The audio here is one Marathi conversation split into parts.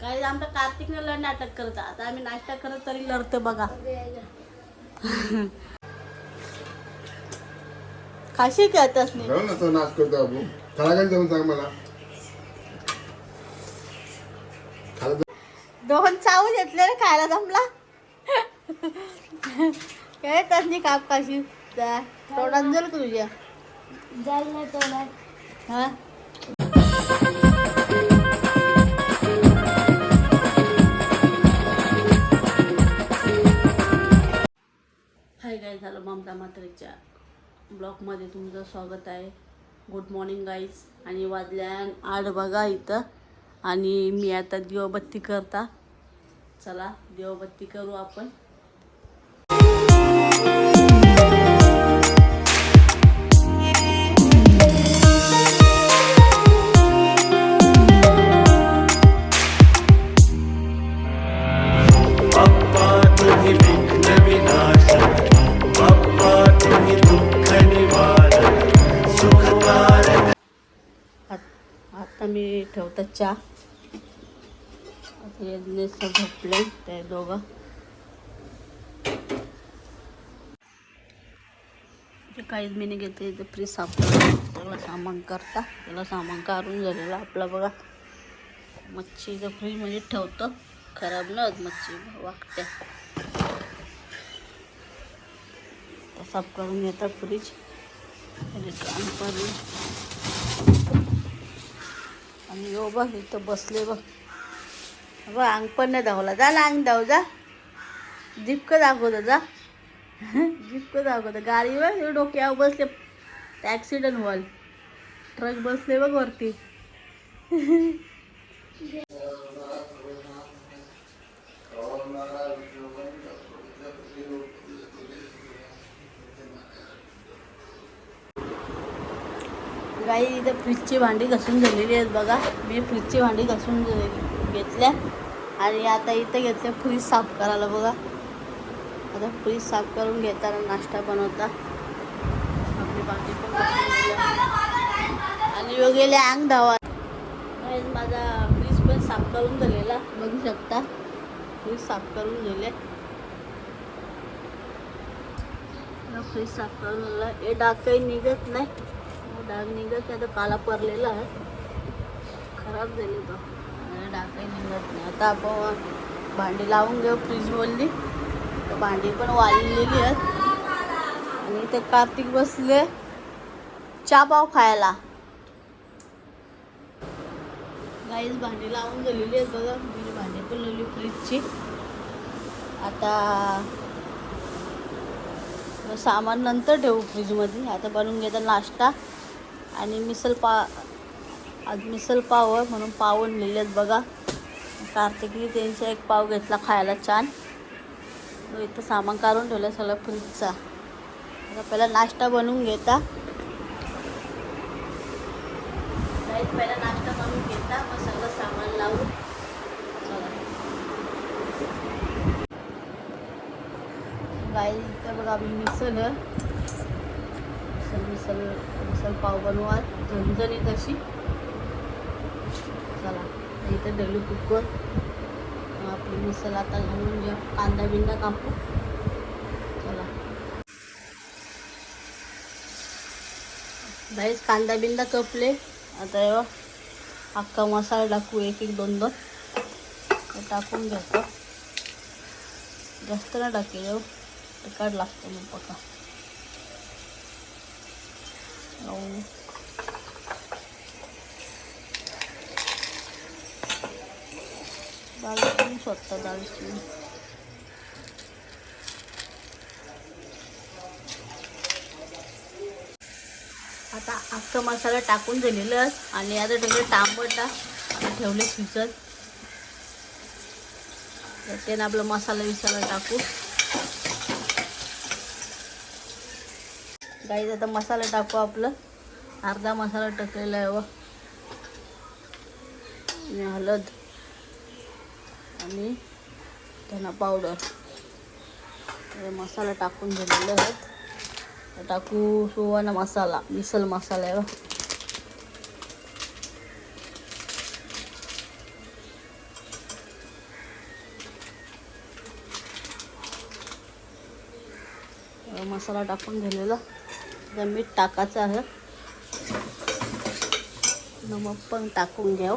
काही आमच्या कार्तिकने लय नाटक करत. आता आम्ही नाश्ता करत तरी लढतो बघा. खाशी खेळतच नाही जाऊ नाच करतो बाबू जाऊन सांग मला. जा- दोन चावू घेतले रे खायला जमला. काय त्यांनी काप काशी तोंडात जाईल का तुझ्या? जाल नाही तो नाही हा? हाय झालं ममता मात्रेच्या ब्लॉगमध्ये तुमचं स्वागत आहे. गुड मॉर्निंग गाईज आणि वाजल्या आठ बघा इथं. आणि मी आता देवबत्ती करता. चला देवबत्ती करू आपण. चहा. आता यज्ञेश झोपले ते दोघं. काहीच मी नाही घेते इथे फ्रीज साफ त्याला सामान करता. त्याला सामान काढून झालेलं आपलं बघा. मच्छी इथं फ्रीजमध्ये ठेवतो. खराब न होत मच्छी वागते साफ करून घेतात फ्रीज त्याने काम करून आणि यो हो बघ इथं बसले बघ. बघ अंग पण नाही धावला जा ना अंग धाव जा. जिपक दाखवतं जा. जिपक दाखवतं. गाडी बघ डोक्यावर बसले. ॲक्सिडेंट व्हाल ट्रक बसले बघ वरती. काही इथं फ्रीजची भांडी घसून झालेली आहेत बघा. मी फ्रीजची भांडी घसून घेतल्या. आणि आता इथं घेतल्या फ्रीज साफ करायला बघा. आता फ्रीज साफ करून घेताना नाश्ता बनवता. आपली भांडी पण आणि ह्यो अंग धावा माझा फ्रीज पण साफ करून झालेला. बघू शकता. फ्रीज साफ करून झाले. फ्रीज साफ करून झाला. हे डाग काही निघत नाही. डाग निघत नाही तर काला पडलेला आहे. खराब झाली तो. डाग काही निघत नाही. आता आपण भांडी लावून घेऊ फ्रीज बोलली तर भांडी पण वाळलेली आहेत. आणि ते कार्तिक बसले. चहा पाव खायला. गाईज भांडी लावून गेलेली आहेत बघा. मी भांडी पण लावली फ्रीजची आता सामान नंतर ठेवू फ्रीजमध्ये आता बनवून घेता नाश्ता. आणि मिसल पा आज मिसल पाव आहे म्हणून पाव आणलेले आहेत बघा. कार्तिकने त्यांचा एक पाव घेतला खायला छान. इथं सामान काढून ठेवलं सगळं फ्रीजचा. आता पहिला नाश्ता बनवून घेता. पहिला नाश्ता बनवून घेता. मग सगळं सामान लावून. गाई इथं बघा आम्ही मिसल मिसल मिसल मिसल पाव बनवा झणझणीत अशी. चला इथे डलू कुकर. आपली मिसल आता घालून घ्या कांदा बिंदा कापू चला. बाईस कांदा बिंदा कपले आता एव अख्खा मसाला टाकू एक एक दोन दोन. टाकून घ्यायचं जास्त ना टाकेल हो. लागतं मग पका लावून. दालचिनी स्वतः दालचिनी. आता अख्खा मसाला टाकून झालेलं आणि आता ठेवले टांबटा आणि ठेवले शिजत. त्याने आपला मसाला विसाला टाकू. गाईज आता मसाला टाकू आपलं. अर्धा मसाला टाकलेला आहे व हलद आणि धना पावडर. मसाला टाकून झालेलं आहेत टाकू सुवर्ण मसाला मिसल मसाला आहे मसाला टाकून घेलेला मीठ टाकायचं आहे. मग पण टाकून घ्याव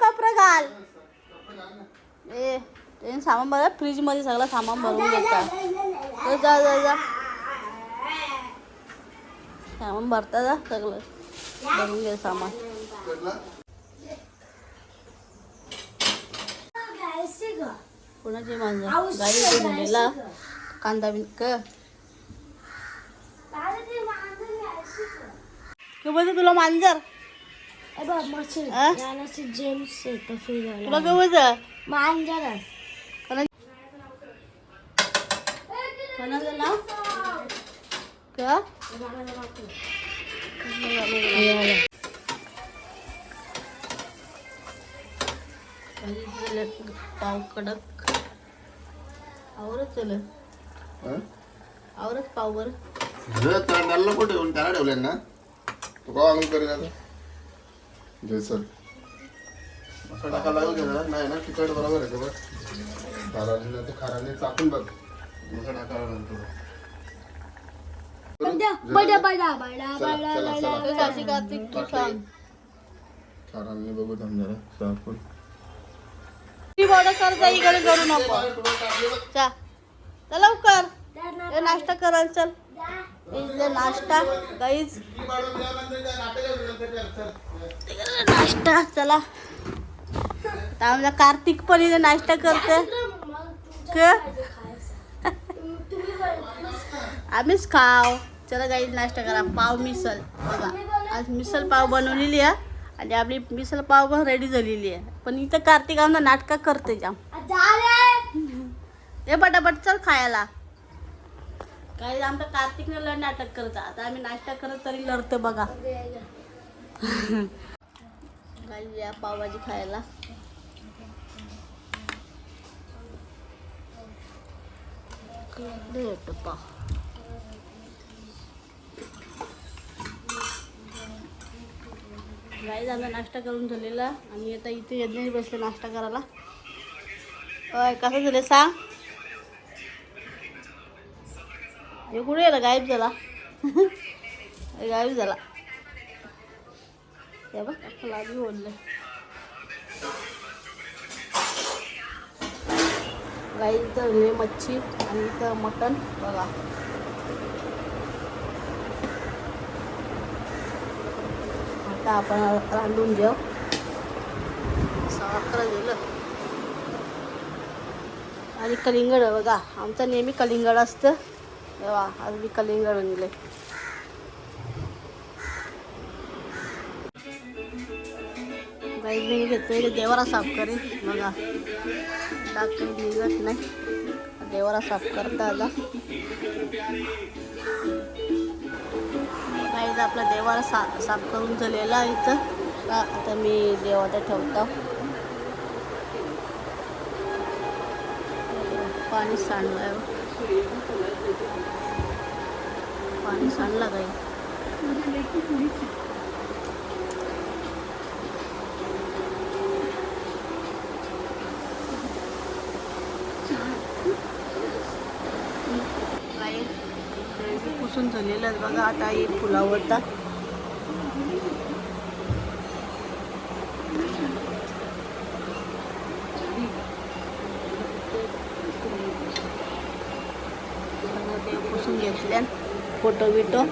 कपडे घाल ए ते सामान बघा फ्रीजमध्ये सगळं सामान भरून घेता तर जा जा जा. सामान भरता जा सगळं. भरून घे सामान. कोणाची मांजर गाडी झालेला कांदा बिनक बोलते तुला मांजर? जेम्स येतं तुला काय बोलतं मांजर कोणाचं नाव का पाव कडक. आवरच चल. हं? आवरच पाव बर त्याला कुठे ठेवून त्याला ठेवले ना? तू का आणून करेल आता जय सर. टाका? नाही ना तिखट बरोबर आहे बघ. खाराने टाकून बघ. बडा बडा बडा बडा कार्तिक तू सांग खाराने बघू थांब. जरा टाकून ती बॉर्डर कर जा इकडे करू नको. चा चल लवकर. ए नाश्ता कराल चल. इथले नाश्ता गाईज नाश्ता चला. आता आमचा कार्तिक पण इथे नाश्ता करते क? आम्हीच खाव चला गाईज नाश्ता करा. पाव मिसल बघा आज मिसल पाव बनवलेली आहे आणि आपली मिसल पाव पण रेडी झालेली आहे. पण इथं कार्तिक आमचा नाटकं करते जाम. ए पटापट चल खायला. काही आमचं कार्तिकने लय नाटक करत आता आम्ही नाश्ता करत तरी लढतो बघा. काही या पावभाजी खायला. पाव गाई झाला नाश्ता करून झालेला आणि आता इथे यज्ञाने बसले नाश्ता करायला. होय कसं झालं सांग हे कुठे गेला? गायब झाला. गायब झाला. ते बघ लागली बोललं गाई इथं हे मच्छी आणि इथं मटण बघा. आता आपण रांधून घेऊ. साखर अकरा दिलं आणि कलिंगड बघा. आमचं नेहमी कलिंगड असतं. तेव्हा आज मी कलिंगड आणले गाईज मी घेतलेले देवारा साफ करेन. बघा. डाग निघत नाही. देवारा साफ करता आता गाईज आपला देवारा सा साफ करून झालेला आहे इथं. आता मी देवाला ठेवतो. पाणी सांडलंय. पाणी सांडलं काही? पुसून बघा आता येईल फुलावरता. पुसून घेतल्या फोटो बिटो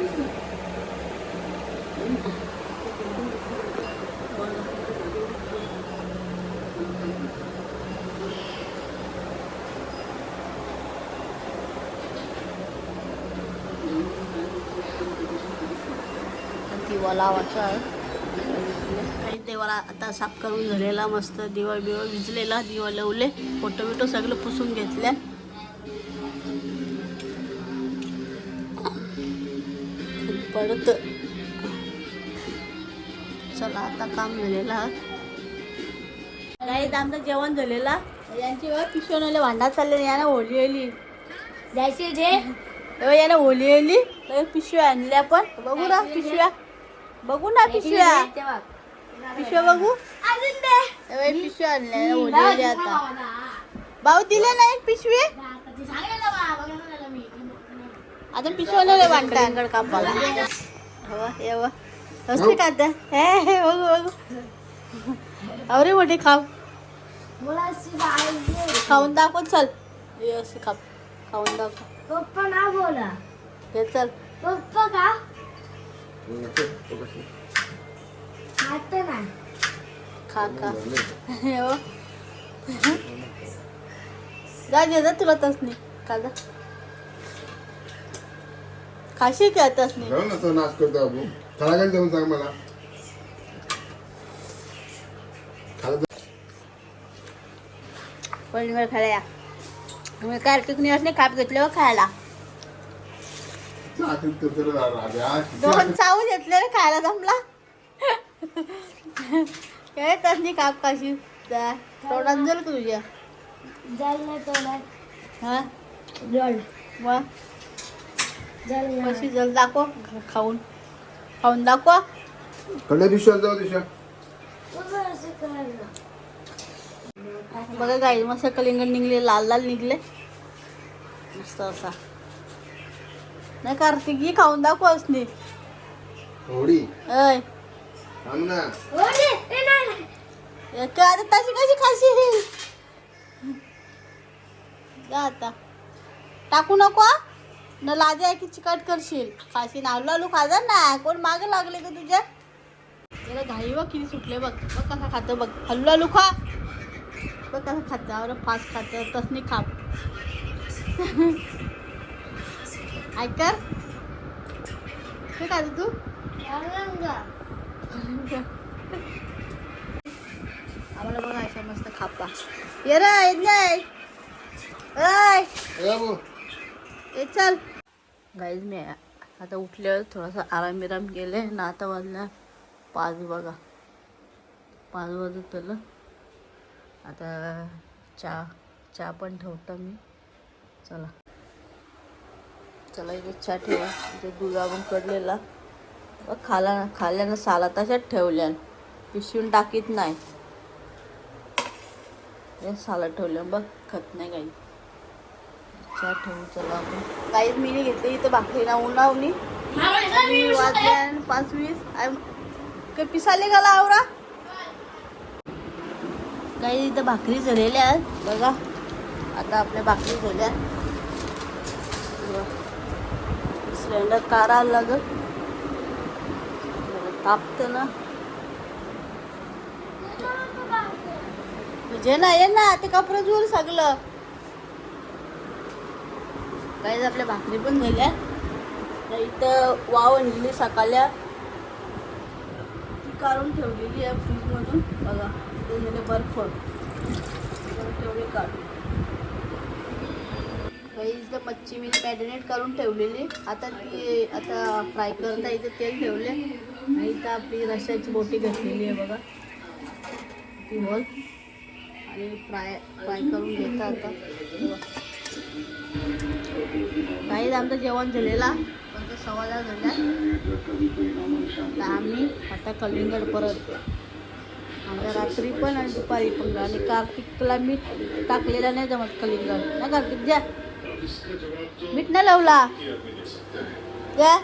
दिवा लावायचा आहे. काही देवाला आता साफ करून झालेला मस्त दिवा बिवा विजलेला दिवा लावले. फोटो बिटो सगळं पुसून घेतल्या परत चला आता काम झालेला काही आमचं जेवण झालेला यांची बघ आले भांडा चालले यानं होली आली. जायची जे? यानं होली आली पिशव्या आणल्या पण. बघू ना पिशव्या. बघू ना पिशव्या. पिशव्या बघू. अजून दे. तेव्हा पिशव्या आणल्या आता. भाऊ दिले नाही पिशवी? आता पिशवलेले भांडा अंगड कापाला हवा हे बघ असते का आता हे हे बघू बघू. अरे मोठे खाऊ. खाऊन दाखव चल. असे खाप खाऊन दाखव. पप्पा ना बोला. हे चल. पप्पा का? खा हे. जा तुला तस नाही. का जा. खाशी का तस नाही? जाऊ ना तो नाच करतो बाबू. खरा काय जाऊन सांग मला. खाला जा. पनीर खायला मी कार्तिक निवासने काप घेतले हो खायला. राग. दोन चावू घेतले रे खायला जमला. काय तसली काप काशी. तोंडात जर तुझ्या? जल नाही तोडत. हा? जल. मग? जल कशी जल दाखव. खाऊन. खाऊन दाखव. कडे दिशा जाऊ दिशा. बघा गाई मस्त कलिंगड निघले लाल लाल निघले. मस्त असा. नाही कार्तिक ही खाऊन दाखव असणे होडी. अय थांब ना. रे, ए नाही, नाही. एक आता तशी कशी खाशील? जा आता. टाकू नको हा? न लाजा की चिकट करशील. खाशील आलू आलू खाजा ना कोण मागे लागले का तुझ्या त्याला घाई बघ किती सुटले बघ. बघ कसा खातं बघ. हल्लू आलू खा. बघ कसं खातं. अरे फास्ट खातं. तसनी खाप ऐकर काय खातं तू. आम्हाला बघा अशा मस्त खापा ये रे ए चल. गाईज मी आता उठल्यावर थोडासा आराम बिराम केले. ना आता वाजल्या पाच बघा. पाच वाजत झालं आता चहा चहा पण ठेवतो मी. चला. चला इथे चहा ठेवा. इथे दूध आपण कडलेला. बघ खाला खाल्ल्यानं साला तशाच ठेवल्या पिशवून टाकीत नाही. हे साला ठेवलं बघ खत नाही काही. इच्छा ठेवू चला आपण. काहीच मी नाही घेतली इथं भाकरी ना उन्हावली आणि पाच वीस. काही काय पिसाले गाला आवरा काही इथं भाकरी झालेल्या आहेत. बघा आता आपल्या भाकरी झाल्या. सिलेंडर कारा लागत तापतं ना. तुझे ना ये ना ते कपडे जोर सगळं. काही आपल्या भाकरी पण झाल्या. तर इथं वाव नेली सकाळल्या. ती काढून ठेवलेली आहे फ्रीजमधून. बघा ते झाले बर्फ बर्फ ठेवले काढून. काही इथं मच्छी मी मॅरिनेट करून ठेवलेली. आता ती आता फ्राय करता इथे तेल ठेवले. आणि इथं आपली रश्याची बोटी घेतलेली आहे बघा. ती होल आणि फ्राय फ्राय करून घेता आता. बघा. काही आमचं जेवण झालेला. पण तो सव्वा झाला आता आम्ही आता कलिंगड परत. आमच्या रात्री पण आणि दुपारी पण. आणि कार्तिकला मी टाकलेला नाही जमत कलिंगड. ना कार्तिक द्या मीठ नाही लावला। द्या